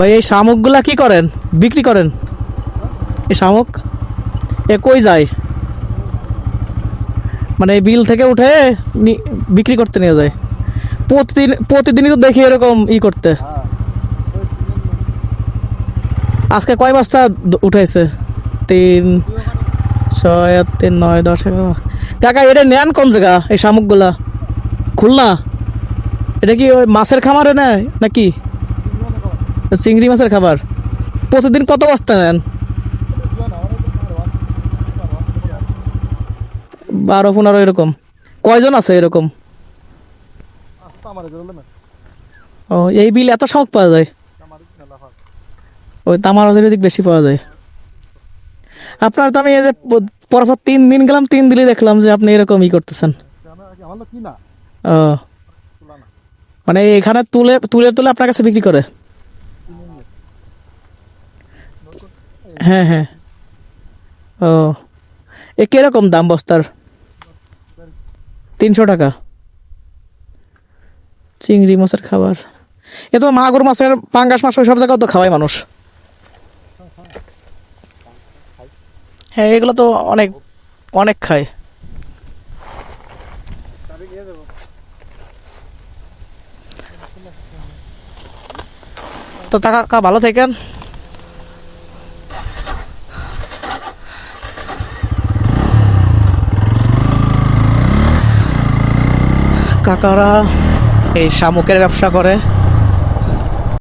ভাই, এই শামুকগুলা কি করেন? বিক্রি করেন? এই শামুক? এ কই যায়? মানে বিল থেকে উঠে বিক্রি করতে নিয়ে যায়। প্রতিদিন, প্রতিদিনই তো দেখি এরকম ই করতে। আজকে কয় বস্তা দ- উঠাইছে তিন, ছয় আর তিন, নয়, দশ, এগারো। কাকা, এটা নেন কোন জায়গা, এই শামুকগুলা? খুলনা? এটা কি ওই মাছের খামারে নেয়, নাকি? চিংড়ি মাছের খাবার। প্রতিদিন কত বস্তা নেন? বারো, পনেরো এরকম। কয়জন আছে এরকম? ও, এই বিল এত শামুক পাওয়া যায়? ওই তামারাজের দিক বেশি পাওয়া যায়। আপনার তো আমি এই যে পরপর তিন দিন গেলাম, তিন দিনই দেখলাম যে আপনি এরকম ই করতেছেন। ও। মানে এখানে তুলে তুলে তুলে আপনার কাছে বিক্রি করে। হ্যাঁ হ্যাঁ। ও। এ কীরকম দাম বস্তার? তিনশো টাকা। চিংড়ি মাছের খাবার। এ তো মাগুর মাছের, পাঙ্গাস মাছ, ওই সব জায়গাও তো খাওয়ায় মানুষ। হ্যাঁ এগুলো তো অনেক অনেক খায়। তো টাকা ভালো থাকেন। কাকারা এই শামুকের ব্যবসা করে।